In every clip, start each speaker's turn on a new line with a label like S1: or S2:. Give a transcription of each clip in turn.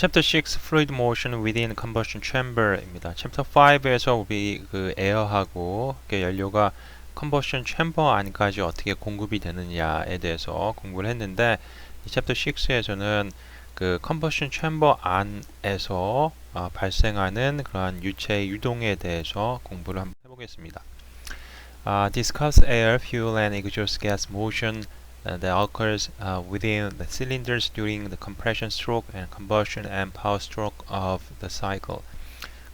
S1: Chapter 6 Fluid Motion Within Combustion Chamber입니다. Chapter 5에서 우리 그 에어하고 그 연료가 combustion chamber 안까지 어떻게 공급이 되느냐에 대해서 공부를 했는데 이 Chapter 6에서는 그 combustion chamber 안에서 어, 발생하는 그러한 유체의 유동에 대해서 공부를 한번 해보겠습니다. Uh, discuss air, fuel, and exhaust gas motion uh, that occurs uh, within the cylinders during the compression stroke and combustion and power stroke of the cycle.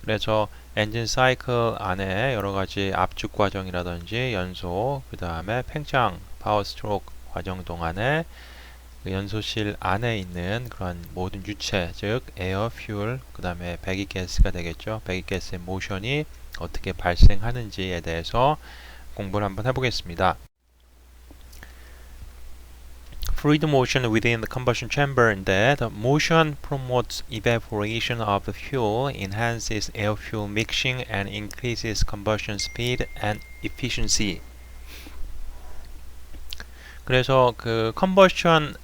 S1: 그래서 엔진 사이클 안에 여러 가지 압축 과정이라든지 연소, 그 다음에 팽창, 파워 스트로크 과정 동안에 그 연소실 안에 있는 그런 모든 유체, 즉 에어, 퓨얼, 그 다음에 배기가스가 되겠죠. 배기가스의 모션이 어떻게 발생하는지에 대해서 공부를 한번 해보겠습니다. Fluid motion within the combustion chamber인데 the motion promotes evaporation of the fuel, enhances air-fuel mixing, and increases combustion speed and efficiency. 그래서 그 combustion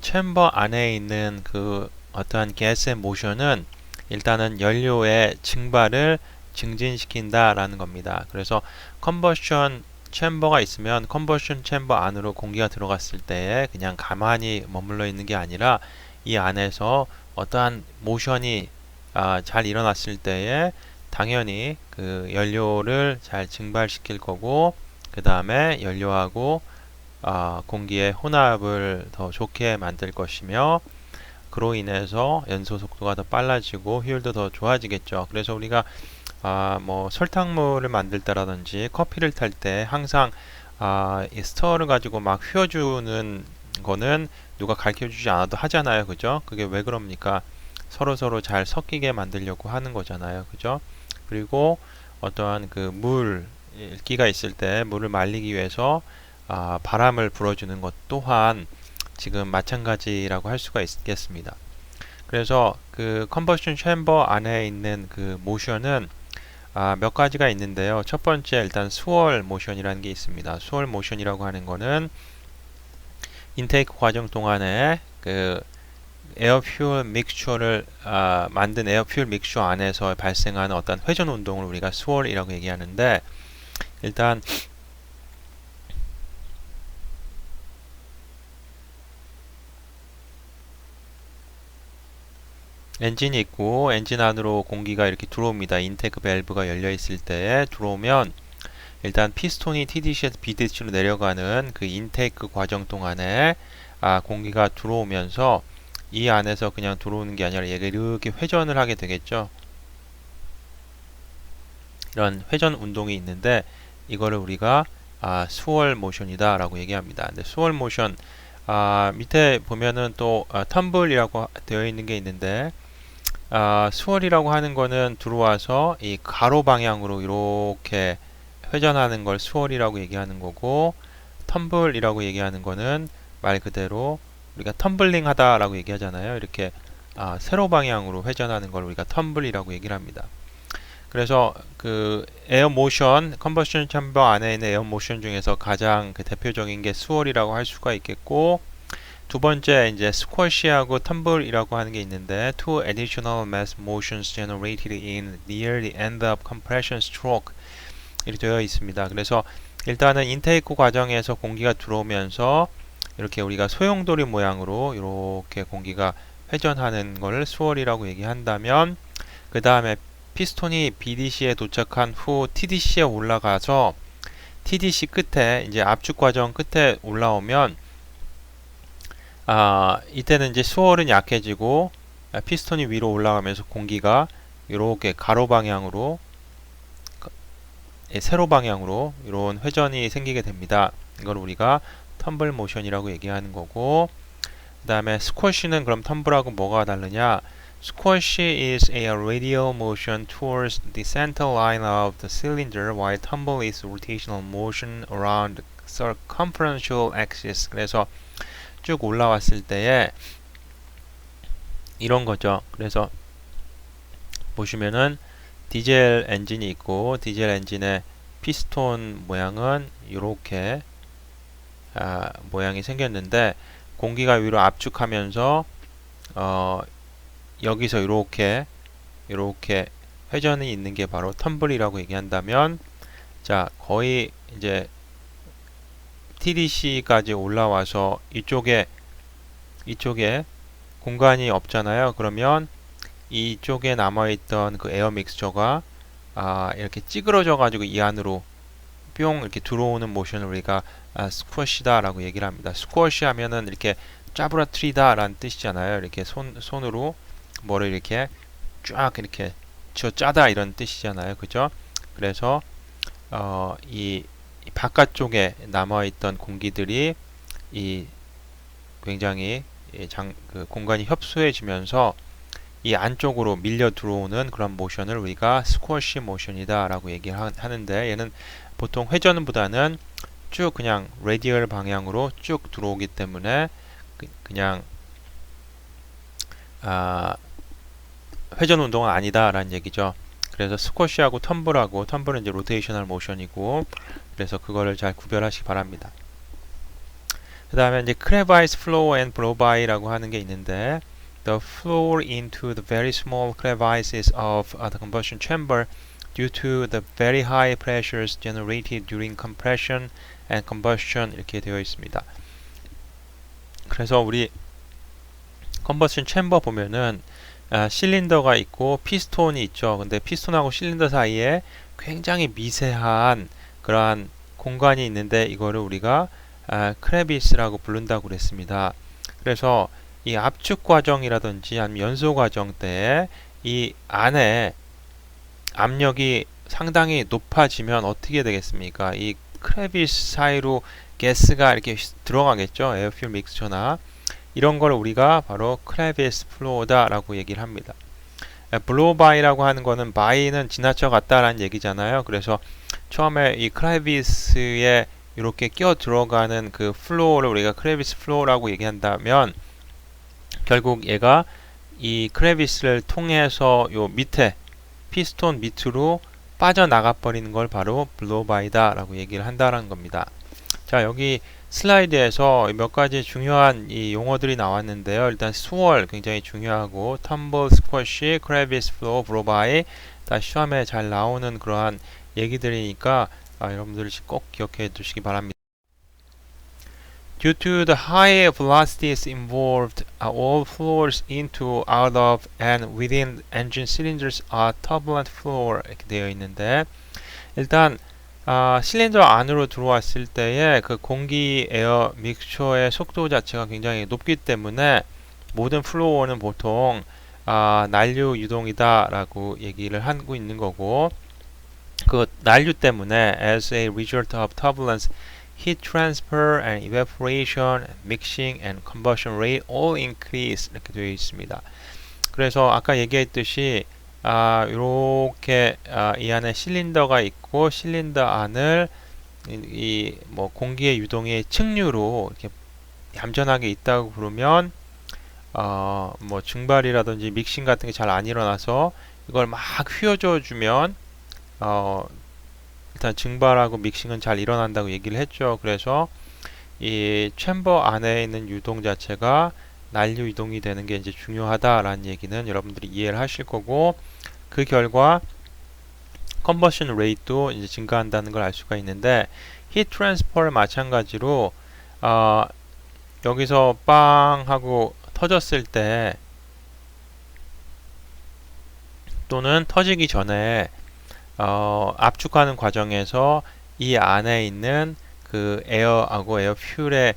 S1: chamber 안에 있는 그 어떠한 가스의 모션은 일단은 연료의 증발을 증진시킨다라는 겁니다. 그래서 combustion 챔버가 있으면 컨버션 챔버 안으로 공기가 들어갔을 때 그냥 가만히 머물러 있는 게 아니라 이 안에서 어떠한 모션이 아, 잘 일어났을 때에 당연히 그 연료를 잘 증발시킬 거고 그 다음에 연료하고 아, 공기의 혼합을 더 좋게 만들 것이며 그로 인해서 연소 속도가 더 빨라지고 효율도 더 좋아지겠죠. 그래서 우리가 아, 뭐 설탕물을 만들 때라든지 커피를 탈 때 항상 아, 이 스터를 가지고 막 휘어주는 거는 누가 가르쳐 주지 않아도 하잖아요. 그죠? 그게 왜 그럽니까? 서로 서로 잘 섞이게 만들려고 하는 거잖아요. 그죠? 그리고 어떠한 그 물기가 있을 때 물을 말리기 위해서 아, 바람을 불어주는 것 또한 지금 마찬가지라고 할 수가 있겠습니다. 그래서 그 컨버션 챔버 안에 있는 그 모션은 아, 몇 가지가 있는데요. 첫 번째 일단 수월 모션이라는 게 있습니다. 수월 모션이라고 하는 거는 인테이크 과정 동안에 그 에어퓨얼 믹스처를 아, 만든 에어퓨얼 믹스처 안에서 발생하는 어떤 회전 운동을 우리가 수월이라고 얘기하는데 일단 엔진이 있고 엔진 안으로 공기가 이렇게 들어옵니다. 인테크 밸브가 열려 있을 때 들어오면 일단 피스톤이 TDC에서 BDC로 내려가는 그 인테이크 과정 동안에 아, 공기가 들어오면서 이 안에서 그냥 들어오는 게 아니라 얘가 이렇게 회전을 하게 되겠죠. 이런 회전 운동이 있는데 이거를 우리가 아, 수월 모션이다 라고 얘기합니다. 근데 수월 모션 아, 밑에 보면은 또 아, 텀블이라고 되어 있는 게 있는데 아, 수월이라고 하는 거는 들어와서 이 가로 방향으로 이렇게 회전하는 걸 수월이라고 얘기하는 거고 텀블이라고 얘기하는 거는 말 그대로 우리가 텀블링 하다라고 얘기하잖아요. 이렇게 아, 세로 방향으로 회전하는 걸 우리가 텀블이라고 얘기를 합니다. 그래서 그 에어 모션, 컨버션 챔버 안에 있는 에어 모션 중에서 가장 그 대표적인 게 수월이라고 할 수가 있겠고 두 번째 이제 스쿼시하고 텀블이라고 하는 게 있는데 two additional mass motions generated in near the end of compression stroke 이렇게 되어 있습니다. 그래서 일단은 인테이크 과정에서 공기가 들어오면서 이렇게 우리가 소용돌이 모양으로 이렇게 공기가 회전하는 걸 수월이라고 얘기한다면 그 다음에 피스톤이 BDC에 도착한 후 TDC에 올라가서 TDC 끝에 이제 압축 과정 끝에 올라오면 아, 이때는 이제 수월은 약해지고 아, 피스톤이 위로 올라가면서 공기가 이렇게 가로 방향으로 예, 세로 방향으로 이런 회전이 생기게 됩니다. 이걸 우리가 텀블 모션이라고 얘기하는 거고 그 다음에 스쿼시는 그럼 텀블하고 뭐가 다르냐 Squash is a radial motion towards the center line of the cylinder while tumble is rotational motion around the circumferential axis 그래서 쭉 올라왔을 때에 이런 거죠. 그래서 보시면은 디젤 엔진이 있고 디젤 엔진의 피스톤 모양은 이렇게 아, 모양이 생겼는데 공기가 위로 압축하면서 어, 여기서 이렇게 이렇게 회전이 있는 게 바로 텀블이라고 얘기한다면 자 거의 이제 TDC까지 올라와서 이쪽에 이쪽에 공간이 없잖아요. 그러면 이쪽에 남아있던 그 에어 믹스처가 아, 이렇게 찌그러져 가지고 이 안으로 뿅 이렇게 들어오는 모션을 우리가 아, 스쿼시다 라고 얘기를 합니다. 스쿼시 하면은 이렇게 짜부라트리다 라는 뜻이잖아요. 이렇게 손, 손으로 뭐를 이렇게 쫙 이렇게 쥐어 짜다 이런 뜻이잖아요. 그죠? 그래서 어, 이 바깥쪽에 남아있던 공기들이 이 굉장히 이 장, 그 공간이 협소해지면서 이 안쪽으로 밀려 들어오는 그런 모션을 우리가 스쿼시 모션이다 라고 얘기를 하는데 얘는 보통 회전보다는 쭉 그냥 레디얼 방향으로 쭉 들어오기 때문에 그, 냥 아, 회전 운동은 아니다 라는 얘기죠 그래서 스쿼시하고 텀블하고 텀블은 이제 로테이셔널 모션이고 그래서 그거를 잘 구별하시기 바랍니다 그 다음에 이제 crevice flow and blow by라고 하는 게 있는데 the flow into the very small crevices of uh, the combustion chamber due to the very high pressures generated during compression and combustion 이렇게 되어 있습니다. 그래서 우리 컨버션 챔버 보면은 아, 실린더가 있고 피스톤이 있죠. 근데 피스톤하고 실린더 사이에 굉장히 미세한 그러한 공간이 있는데 이거를 우리가 아, 크레비스라고 부른다고 그랬습니다. 그래서 이 압축 과정이라든지 아니면 연소 과정 때 이 안에 압력이 상당히 높아지면 어떻게 되겠습니까? 이 크레비스 사이로 가스가 이렇게 들어가겠죠. 에어퓨 믹스처나 이런 걸 우리가 바로 크레비스 플로우다라고 얘기를 합니다. 블로바이라고 하는 거는 바이는 지나쳐 갔다라는 얘기잖아요. 그래서 처음에 이 크레비스에 이렇게 끼어 들어가는 그 플로우를 우리가 크레비스 플로우라고 얘기한다면 결국 얘가 이 크레비스를 통해서 요 밑에 피스톤 밑으로 빠져나가 버리는 걸 바로 블로바이다 라고 얘기를 한다는 겁니다. 자 여기 슬라이드에서 몇 가지 중요한 이 용어들이 나왔는데요. 일단 수월 굉장히 중요하고 텀블, 스쿼시, 크레비스, 플로우, 블로바이 다 시험에 잘 나오는 그러한 얘기들이니까 아, 여러분들 꼭 기억해 두시기 바랍니다. Due to the high velocities involved, uh, all flows into, out of, and within engine cylinders are turbulent flow 이렇게 되어 있는데 일단 아, 실린더 안으로 들어왔을 때의 그 공기 에어 믹처의 속도 자체가 굉장히 높기 때문에 모든 플로어는 보통 아, 난류 유동이다라고 얘기를 하고 있는 거고 그 난류 때문에 as a result of turbulence, heat transfer and evaporation, mixing and combustion rate all increase 이렇게 되어 있습니다. 그래서 아까 얘기했듯이 아, 이렇게 아, 이 안에 실린더가 있고 실린더 안을 이 뭐 공기의 유동의 측류로 이렇게 얌전하게 있다고 그러면 어, 뭐 증발이라든지 믹싱 같은 게 잘 안 일어나서 이걸 막 휘어줘 주면 어, 일단 증발하고 믹싱은 잘 일어난다고 얘기를 했죠. 그래서 이 챔버 안에 있는 유동 자체가 난류 이동이 되는 게 이제 중요하다라는 얘기는 여러분들이 이해를 하실 거고 그 결과 컨버션 레이트도 이제 증가한다는 걸 알 수가 있는데 히트 트랜스퍼를 마찬가지로 어, 여기서 빵 하고 터졌을 때 또는 터지기 전에 어, 압축하는 과정에서 이 안에 있는 그 에어하고 에어 퓨의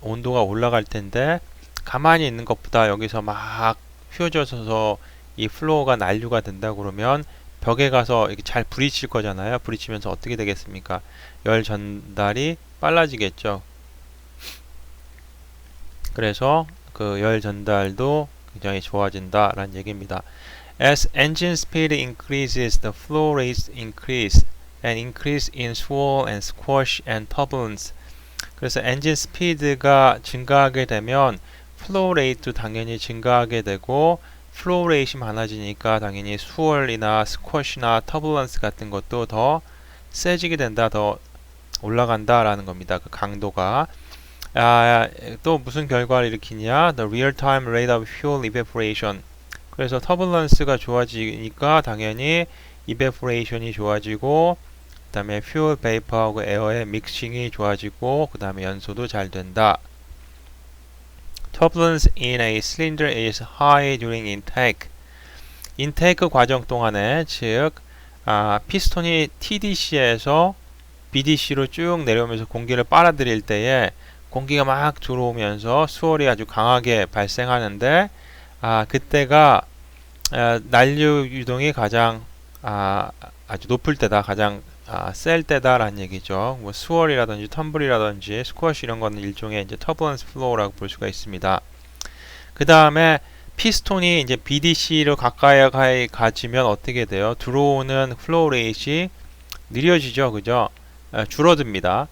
S1: 온도가 올라갈 텐데 가만히 있는 것보다 여기서 막 휘어져서 이 플로어가 난류가 된다 그러면 벽에 가서 이렇게 잘 부딪힐 거잖아요. 부딪히면서 어떻게 되겠습니까? 열 전달이 빨라지겠죠. 그래서 그 열 전달도 굉장히 좋아진다라는 얘기입니다. As engine speed increases, the flow rates increase and increase in swirl and squash and turbulence. 그래서 엔진 스피드가 증가하게 되면 플로우 레이트도 당연히 증가하게 되고 플로우 레이트 많아지니까 당연히 수월이나 스쿼시나 터블런스 같은 것도 더 세지게 된다, 더 올라간다라는 겁니다. 그 강도가. 아, 또 무슨 결과를 일으키냐? The real-time rate of fuel evaporation 그래서 터블런스가 좋아지니까 당연히 이베포레이션이 좋아지고 그 다음에 퓨얼 베이퍼하고 에어의 믹싱이 좋아지고 그 다음에 연소도 잘 된다. Turbulence in a cylinder is high during intake. 인테이크 과정 동안에 즉 아, 피스톤이 TDC에서 BDC로 쭉 내려오면서 공기를 빨아들일 때에 공기가 막 들어오면서 수월이 아주 강하게 발생하는데 아, 그때가 아, 난류 유동이 가장 아, 아주 높을 때다 가장 아, 셀 때다라는 얘기죠. 뭐 수월이라든지 텀블이라든지 스쿼시 이런 거는 일종의 이제 터블런스 플로우라고 볼 수가 있습니다. 그 다음에 피스톤이 이제 BDC로 가까이 가지면 어떻게 돼요? 들어오는 플로우 레이트이 느려지죠, 그죠? 아, 줄어듭니다.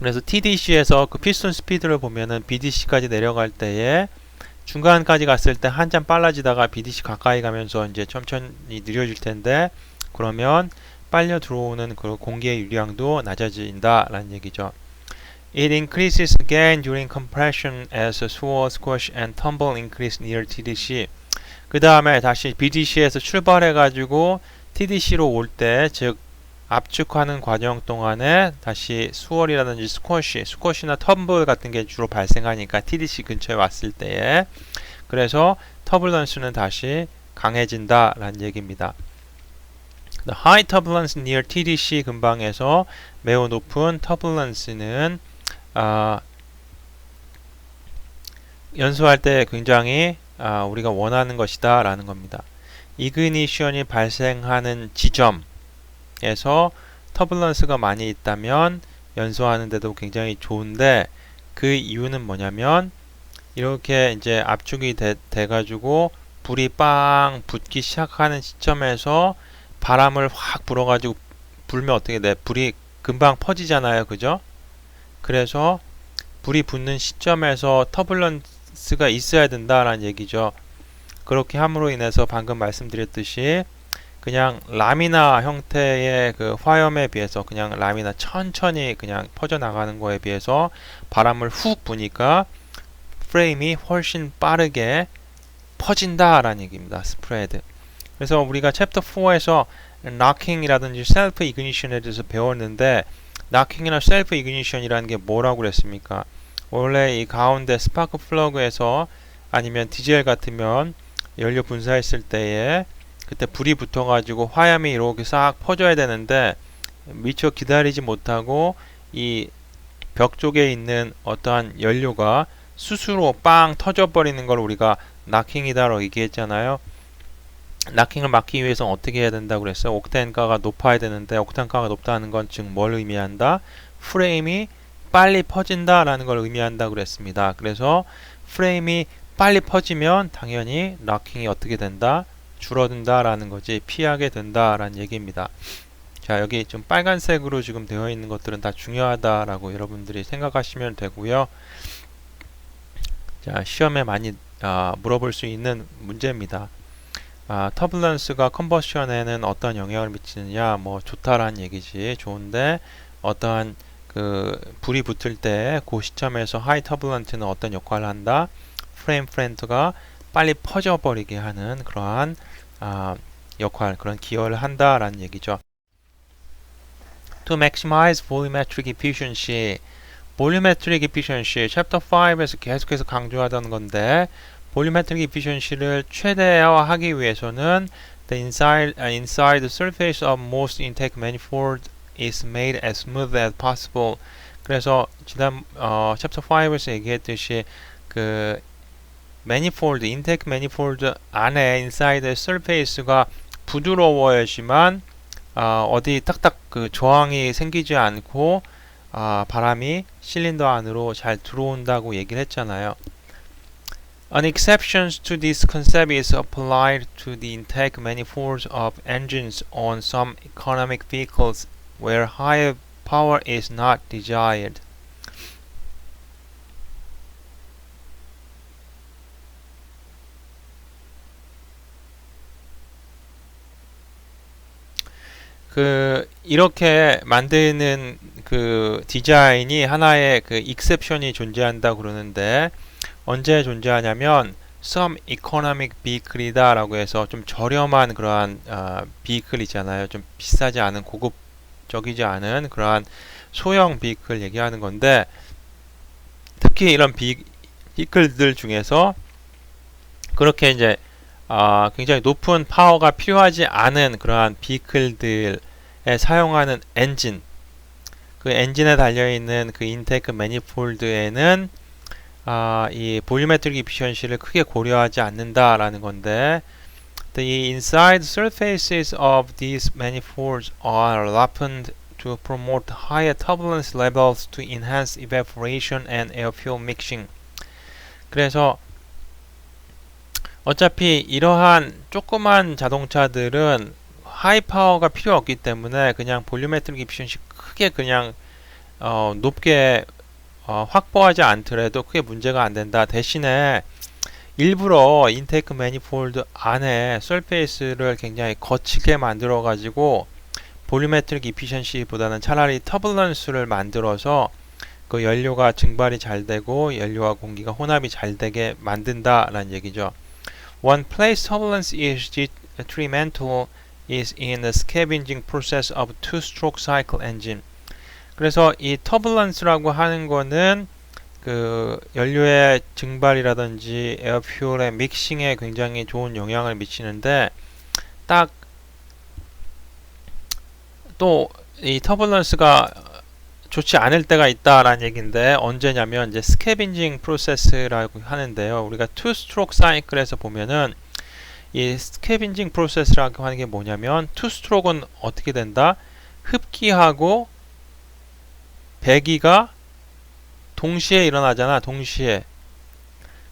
S1: 그래서 TDC에서 그 피스톤 스피드를 보면은 BDC까지 내려갈 때에 중간까지 갔을 때 한참 빨라지다가 BDC 가까이 가면서 이제 천천히 느려질 텐데 그러면 빨려 들어오는 그 공기의 유량도 낮아진다라는 얘기죠. It increases again during compression as swirl, squash and tumble increase near TDC. 그 다음에 다시 BDC에서 출발해 가지고 TDC로 올 때, 즉 압축하는 과정 동안에 다시 수월이라든지 스쿼시, 스쿼시나 텀블 같은 게 주로 발생하니까 TDC 근처에 왔을 때에 그래서 터블런스는 다시 강해진다라는 얘기입니다. The high turbulence near TDC 근방에서 매우 높은 터블런스는 아, 연소할 때 굉장히 아, 우리가 원하는 것이다 라는 겁니다. 이그니션이 발생하는 지점에서 터블런스가 많이 있다면 연소하는데도 굉장히 좋은데 그 이유는 뭐냐면 이렇게 이제 압축이 돼, 돼 가지고 불이 빵 붙기 시작하는 시점에서 바람을 확 불어가지고 불면 어떻게 돼? 불이 금방 퍼지잖아요. 그죠? 그래서 불이 붙는 시점에서 터블런스가 있어야 된다라는 얘기죠. 그렇게 함으로 인해서 방금 말씀드렸듯이 그냥 라미나 형태의 그 화염에 비해서 그냥 라미나 천천히 그냥 퍼져나가는 거에 비해서 바람을 훅 부니까 프레임이 훨씬 빠르게 퍼진다라는 얘기입니다. 스프레드. 그래서 우리가 챕터 4에서 knocking이라든지 셀프 이그니션에 대해서 배웠는데 knocking이나 셀프 이그니션이라는 게 뭐라고 그랬습니까? 원래 이 가운데 스파크 플러그에서 아니면 디젤 같으면 연료 분사했을 때에 그때 불이 붙어가지고 화염이 이렇게 싹 퍼져야 되는데 미처 기다리지 못하고 이 벽 쪽에 있는 어떠한 연료가 스스로 빵 터져버리는 걸 우리가 나킹이다라고 얘기했잖아요. 나킹을 막기 위해서 어떻게 해야 된다고 그랬어요? 옥탄가가 높아야 되는데 옥탄가가 높다는 건 즉 뭘 의미한다? 프레임이 빨리 퍼진다라는 걸 의미한다 그랬습니다. 그래서 프레임이 빨리 퍼지면 당연히 락킹이 어떻게 된다? 줄어든다라는 거지 피하게 된다라는 얘기입니다. 자 여기 좀 빨간색으로 지금 되어 있는 것들은 다 중요하다라고 여러분들이 생각하시면 되고요. 자 시험에 많이 아, 물어볼 수 있는 문제입니다. 아, 터블런스가 컨버션에는 어떤 영향을 미치느냐 뭐 좋다라는 얘기지. 좋은데 어떠한 그 불이 붙을 때 그 시점에서 하이 터블런트는 어떤 역할을 한다? 프레임 프렌트가 빨리 퍼져 버리게 하는 그러한 아, 역할 그런 기여를 한다라는 얘기죠. To maximize volumetric efficiency. volumetric efficiency 챕터 5에서 계속해서 강조하던 건데 볼륨메트릭 이피션시를 최대화하기 위해서는 the inside uh, inside the surface of most intake manifold is made as smooth as possible. 그래서 지난 어, 챕터 5에서 얘기했듯이 그 manifold, intake manifold 안에 inside surface가 부드러워야지만 어, 어디 딱딱 그 저항이 생기지 않고 어, 바람이 실린더 안으로 잘 들어온다고 얘기를 했잖아요. An exception to this concept is applied to the intake manifolds of engines on some economic vehicles where higher power is not desired. 그 이렇게 만드는 그 디자인이 하나의 그 익셉션이 존재한다 그러는데 언제 존재하냐면 some economic vehicle이다 라고 해서 좀 저렴한 그러한 어, vehicle이잖아요. 좀 비싸지 않은 고급적이지 않은 그러한 소형 vehicle 얘기하는 건데 특히 이런 비, vehicle들 중에서 그렇게 이제 아, 굉장히 높은 파워가 필요하지 않은 그러한 vehicle들에 사용하는 엔진 그 엔진에 달려 있는 그 인테이크 매니폴드에는 아, 이 볼유메트릭 이피션시를 크게 고려하지 않는다라는 건데 The inside surfaces of these manifolds are roughened to promote higher turbulence levels to enhance evaporation and air fuel mixing. 그래서 어차피 이러한 조그만 자동차들은 하이 파워가 필요 없기 때문에 그냥 볼륨메트릭 이피션시 크게 그냥 어, 높게 어, 확보하지 않더라도 크게 문제가 안 된다. 대신에 일부러 인테이크 매니폴드 안에 설페이스를 굉장히 거칠게 만들어 가지고 볼륨메트릭 이피션시보다는 차라리 터블런스를 만들어서 그 연료가 증발이 잘 되고 연료와 공기가 혼합이 잘 되게 만든다라는 얘기죠. One place turbulence is detrimental is in the scavenging process of two-stroke cycle engine. 그래서 이 터블런스라고 하는 거는 그 연료의 증발이라든지 에어퓨얼의 믹싱에 굉장히 좋은 영향을 미치는데 딱 또 이 터블런스가 좋지 않을 때가 있다라는 얘기인데 언제냐면 이제 스캐빈징 프로세스라고 하는데요. 우리가 투 스트로크 사이클에서 보면은 이 스캐빈징 프로세스라고 하는 게 뭐냐면 투 스트로크는 어떻게 된다? 흡기하고 배기가 동시에 일어나잖아. 동시에.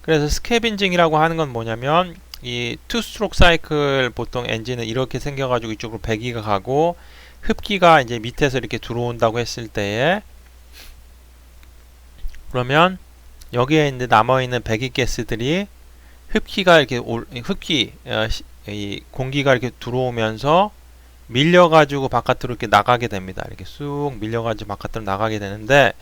S1: 그래서 스캐빈징이라고 하는 건 뭐냐면 이 투 스트로크 사이클 보통 엔진은 이렇게 생겨가지고 이쪽으로 배기가 가고 흡기가 이제 밑에서 이렇게 들어온다고 했을 때에 그러면 여기에 이제 남아 있는 배기가스들이 흡기가 이렇게 올, 흡기 어, 시, 이 공기가 이렇게 들어오면서 밀려가지고 바깥으로 이렇게 나가게 됩니다. 이렇게 쑥 밀려가지고 바깥으로 나가게 되는데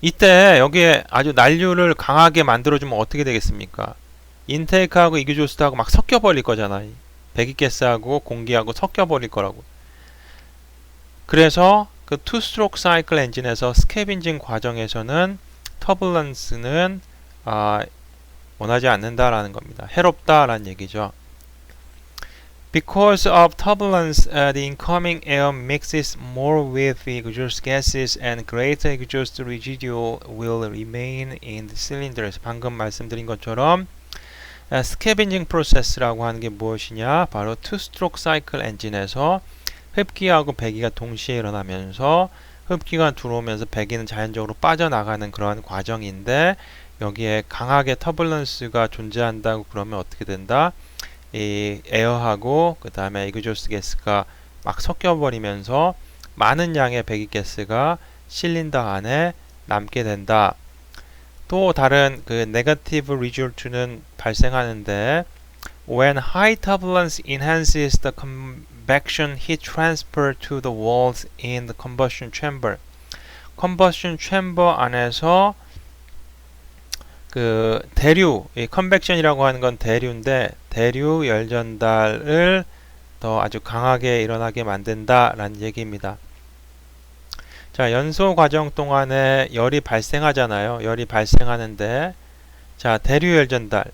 S1: 이때 여기에 아주 난류를 강하게 만들어주면 어떻게 되겠습니까? 인테이크하고 이그조스트하고 막 섞여버릴 거잖아. 배기가스하고 공기하고 섞여버릴 거라고. 그래서 그 투스트로크 사이클 엔진에서 스캐빈징 과정에서는 터블런스는 아, 원하지 않는다라는 겁니다. 해롭다라는 얘기죠. Because of turbulence, uh, the incoming air mixes more with the exhaust gases and greater exhaust residue will remain in the cylinders. 방금 말씀드린 것처럼 아, 스캐빈징 프로세스라고 하는 게 무엇이냐? 바로 투스트로크 사이클 엔진에서 흡기하고 배기가 동시에 일어나면서 흡기가 들어오면서 배기는 자연적으로 빠져나가는 그러한 과정인데 여기에 강하게 터블런스가 존재한다고 그러면 어떻게 된다? 이 에어하고 그 다음에 이그조스 가스가 막 섞여버리면서 많은 양의 배기가스가 실린더 안에 남게 된다. 또 다른 그 네거티브 리졸트는 발생하는데 when high turbulence enhances the convection heat transfer to the walls in the combustion chamber. combustion chamber 안에서 그 대류, 이 컨벡션이라고 하는 건 대류인데 대류 열 전달을 더 아주 강하게 일어나게 만든다라는 얘기입니다. 자, 연소 과정 동안에 열이 발생하잖아요. 열이 발생하는데 자, 대류 열 전달.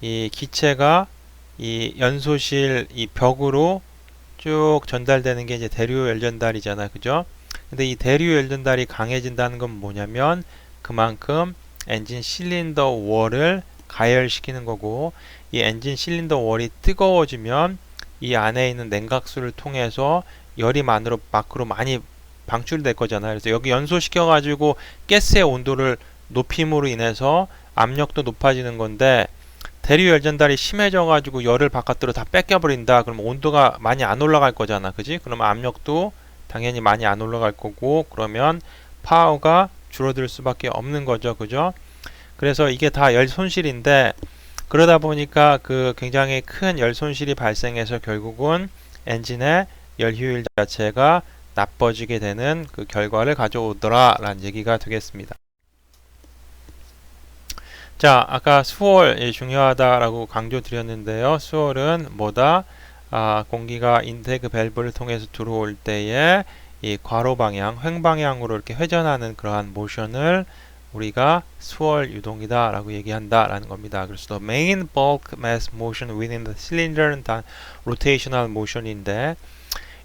S1: 이 기체가 이 연소실 이 벽으로 쭉 전달되는 게 이제 대류 열 전달이잖아. 그죠? 근데 이 대류 열 전달이 강해진다는 건 뭐냐면 그만큼 엔진 실린더 월을 가열시키는 거고 이 엔진 실린더 월이 뜨거워지면 이 안에 있는 냉각수를 통해서 열이 만으로 밖으로 많이 방출될 거잖아요. 그래서 여기 연소시켜 가지고 가스의 온도를 높임으로 인해서 압력도 높아지는 건데 대류 열전달이 심해져 가지고 열을 바깥으로 다 뺏겨 버린다. 그럼 온도가 많이 안 올라갈 거잖아. 그지? 그러면 압력도 당연히 많이 안 올라갈 거고 그러면 파워가 줄어들 수밖에 없는 거죠. 그죠? 그래서 이게 다 열 손실인데 그러다 보니까 그 굉장히 큰 열 손실이 발생해서 결국은 엔진의 열 효율 자체가 나빠지게 되는 그 결과를 가져오더라라는 얘기가 되겠습니다. 자, 아까 수월이 중요하다라고 강조드렸는데요. 수월은 뭐다? 아, 공기가 인테이크 밸브를 통해서 들어올 때에 이 괄호 방향, 횡 방향으로 이렇게 회전하는 그러한 모션을 우리가 수월 유동이다 라고 얘기한다 라는 겁니다. 그래서 the main bulk mass motion within the cylinder는 다 rotational motion인데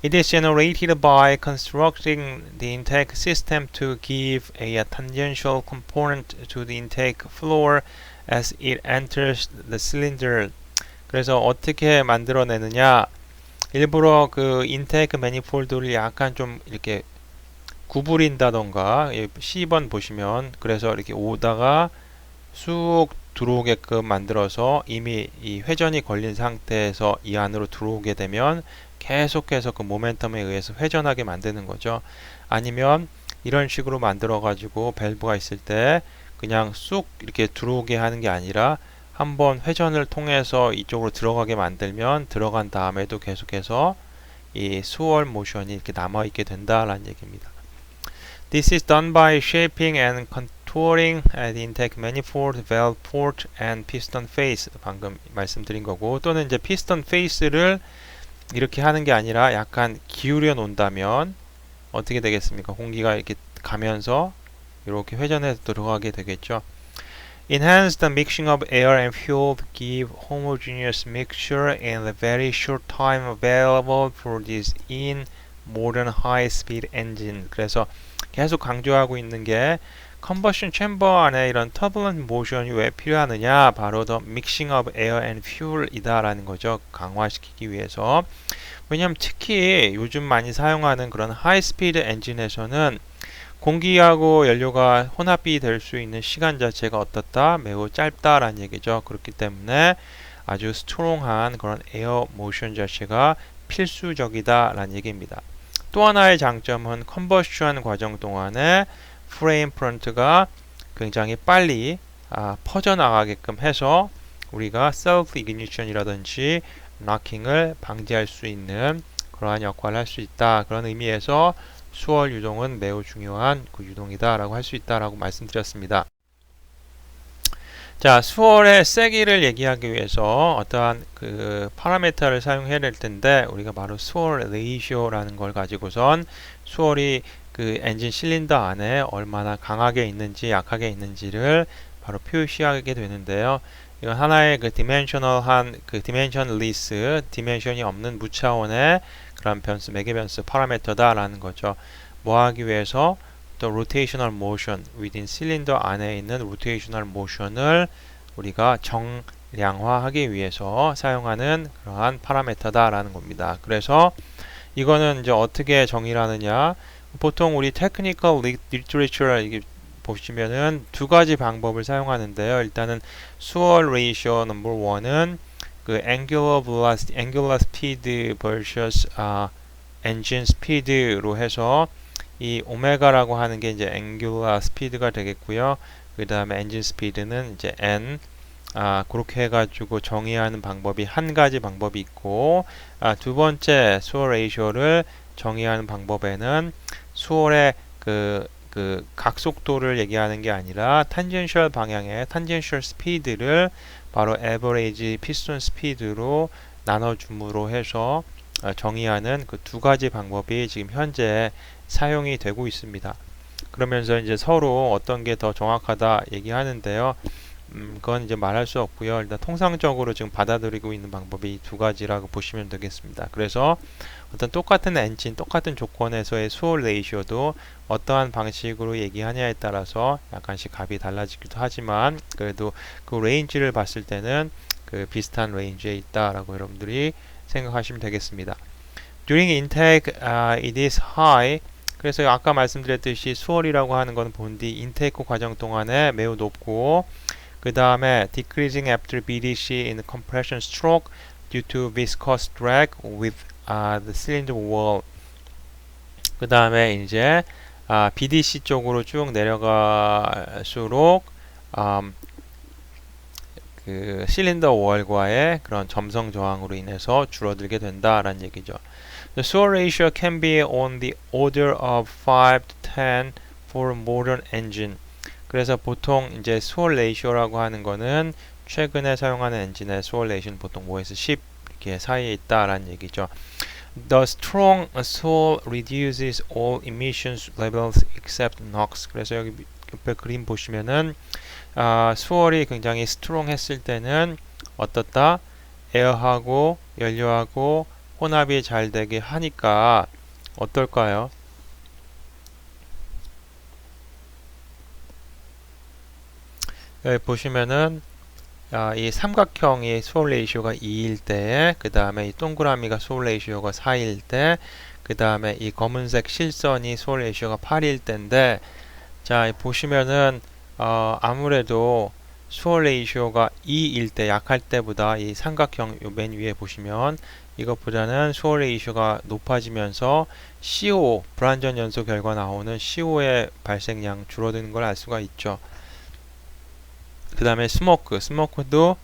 S1: it is generated by constructing the intake system to give a tangential component to the intake floor as it enters the cylinder. 그래서 어떻게 만들어내느냐 일부러 그 인테이크 매니폴드를 약간 좀 이렇게 구부린다던가 10번 보시면 그래서 이렇게 오다가 쑥 들어오게끔 만들어서 이미 이 회전이 걸린 상태에서 이 안으로 들어오게 되면 계속해서 그 모멘텀에 의해서 회전하게 만드는 거죠. 아니면 이런 식으로 만들어 가지고 밸브가 있을 때 그냥 쑥 이렇게 들어오게 하는 게 아니라 한번 회전을 통해서 이쪽으로 들어가게 만들면 들어간 다음에도 계속해서 이 수월 모션이 이렇게 남아 있게 된다라는 얘기입니다. This is done by shaping and contouring the intake manifold, valve port, and piston face. 방금 말씀드린 거고 또는 이제 piston face를 이렇게 하는 게 아니라 약간 기울여 놓는다면 어떻게 되겠습니까? 공기가 이렇게 가면서 이렇게 회전해서 들어가게 되겠죠. Enhance the mixing of air and fuel to give homogeneous mixture in the very short time available for this in modern high-speed engine. 그래서 계속 강조하고 있는 게 컨버션 챔버 안에 이런 터블런트 모션이 왜 필요하느냐? 바로 더 믹싱 of air and fuel이다라는 거죠. 강화시키기 위해서. 왜냐하면 특히 요즘 많이 사용하는 그런 하이 스피드 엔진에서는 공기하고 연료가 혼합이 될 수 있는 시간 자체가 어떻다? 매우 짧다라는 얘기죠. 그렇기 때문에 아주 스트롱한 그런 에어 모션 자체가 필수적이다라는 얘기입니다 또 하나의 장점은 컨버션 과정 동안에 프레임 프런트가 굉장히 빨리 아, 퍼져나가게끔 해서 우리가 셀프 이그니션이라든지 락킹을 방지할 수 있는 그러한 역할을 할 수 있다. 그런 의미에서 수월 유동은 매우 중요한 그 유동이다 라고 할 수 있다 라고 말씀드렸습니다. 자, 수월의 세기를 얘기하기 위해서 어떠한 그 파라미터를 사용해야 될 텐데 우리가 바로 수월 레이쇼라는 걸 가지고선 수월이 그 엔진 실린더 안에 얼마나 강하게 있는지 약하게 있는지를 바로 표시하게 되는데요. 이건 하나의 그 디멘셔널한 그 디멘션 리스, 디멘션이 없는 무차원의 그런 변수, 매개 변수 파라미터다라는 거죠. 뭐 하기 위해서 또 rotational motion within 실린더 안에 있는 rotational motion을 우리가 정량화하기 위해서 사용하는 그러한 파라미터다라는 겁니다. 그래서 이거는 이제 어떻게 정의를 하느냐? 보통 우리 테크니컬 리터레처 이게 보시면은 두 가지 방법을 사용하는데요. 일단은 수월 레이쇼 넘버 원은 그 angular velocity, angular speed versus 아, engine speed로 해서 이 오메가라고 하는 게 이제 angular speed가 되겠고요. 그 다음에 engine speed는 이제 n 아, 그렇게 해가지고 정의하는 방법이 한 가지 방법이 있고 아, 두 번째 수월 레이쇼를 정의하는 방법에는 수월의 그, 그 각속도를 얘기하는 게 아니라 탄젠셜 방향의 탄젠셜 스피드를 바로 에버레이지 피스톤 스피드로 나눠줌으로 해서 어, 정의하는 그 두 가지 방법이 지금 현재 사용이 되고 있습니다. 그러면서 이제 서로 어떤 게 더 정확하다 얘기하는데요. 음, 그건 이제 말할 수 없고요. 일단 통상적으로 지금 받아들이고 있는 방법이 두 가지라고 보시면 되겠습니다. 그래서 어떤 똑같은 엔진, 똑같은 조건에서의 수월 레이쇼도 어떠한 방식으로 얘기하냐에 따라서 약간씩 값이 달라지기도 하지만 그래도 그 레인지를 봤을 때는 그 비슷한 레인지에 있다라고 여러분들이 생각하시면 되겠습니다. During intake, uh, it is high. 그래서 아까 말씀드렸듯이 수월이라고 하는 것은 본디 인테이크 과정 동안에 매우 높고 그 다음에 decreasing after BDC in compression stroke due to viscous drag with uh, the cylinder wall. 그 다음에 이제 아, BDC 쪽으로 쭉 내려갈수록 음, 그 실린더 월과의 그런 점성 저항으로 인해서 줄어들게 된다라는 얘기죠. The swirl ratio can be on the order of 5 to 10 for modern engine. 그래서 보통 이제 수월 레이쇼라고 하는 거는 최근에 사용하는 엔진의 수월 레이쇼는 보통 5에서 10 이렇게 사이에 있다라는 얘기죠. The strong soil reduces all emissions levels except NOx. 그래서 여기 옆에 그림 보시면은 아, 수월이 굉장히 스트롱 했을 때는 어떻다? 에어하고 연료하고 혼합이 잘 되게 하니까 어떨까요? 여기 보시면은 아, 이 삼각형이 소울 레이쇼가 2일 때, 그 다음에 이 동그라미가 소울 레이쇼가 4일 때, 그 다음에 이 검은색 실선이 소울 레이쇼가 8일 때인데, 자 보시면은 어, 아무래도 수월 레이쇼가 2일 때 약할 때보다 이 삼각형 요맨 위에 보시면 이것보다는 수월 레이쇼가 높아지면서 CO 불완전 연소 결과 나오는 CO의 발생량 줄어드는 걸 알 수가 있죠. 그 다음에 스모크, 스모크도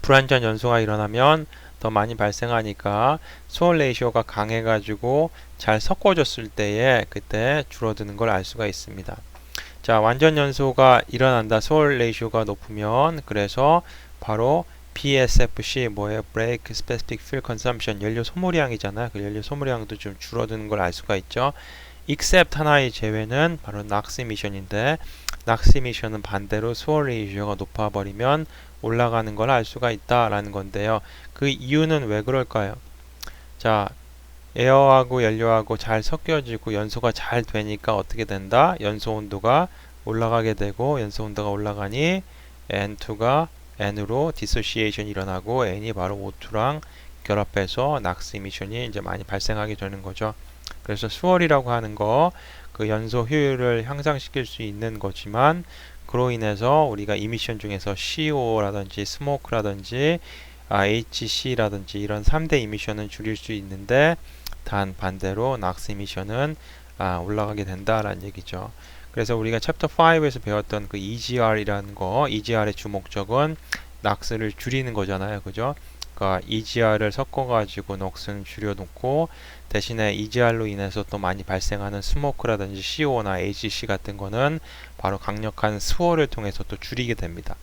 S1: 불완전 연소가 일어나면 더 많이 발생하니까 수월 레이쇼가 강해가지고 잘 섞어졌을 때에 그때 줄어드는 걸 알 수가 있습니다. 자, 완전 연소가 일어난다. 수월 레이쇼가 높으면 그래서 바로 BSFC 뭐예요? Brake Specific Fuel Consumption 연료 소모량이잖아요. 그 연료 소모량도 좀 줄어드는 걸 알 수가 있죠. except 하나의 제외는 바로 NOx emission인데 NOx emission은 반대로 수월 레이쇼가 높아 버리면 올라가는 걸 알 수가 있다라는 건데요. 그 이유는 왜 그럴까요? 자, 에어하고 연료하고 잘 섞여지고 연소가 잘 되니까 어떻게 된다? 연소 온도가 올라가게 되고 연소 온도가 올라가니 N2가 N으로 디소시에이션이 일어나고 N이 바로 O2랑 결합해서 낙스 이미션이 이제 많이 발생하게 되는 거죠. 그래서 수월이라고 하는 거 그 연소 효율을 향상시킬 수 있는 거지만 그로 인해서 우리가 이미션 중에서 CO라든지 스모크라든지 아, HC라든지 이런 3대 이미션은 줄일 수 있는데 단 반대로 낙스 이미션은 아, 올라가게 된다라는 얘기죠. 그래서 우리가 챕터 5에서 배웠던 그 EGR이라는 거, EGR의 주 목적은 낙스를 줄이는 거잖아요. 그죠? 그러니까 EGR을 섞어가지고 넋은 줄여놓고 대신에 EGR로 인해서 또 많이 발생하는 스모크라든지 CO나 HC 같은 거는 바로 강력한 수어를 통해서 또 줄이게 됩니다.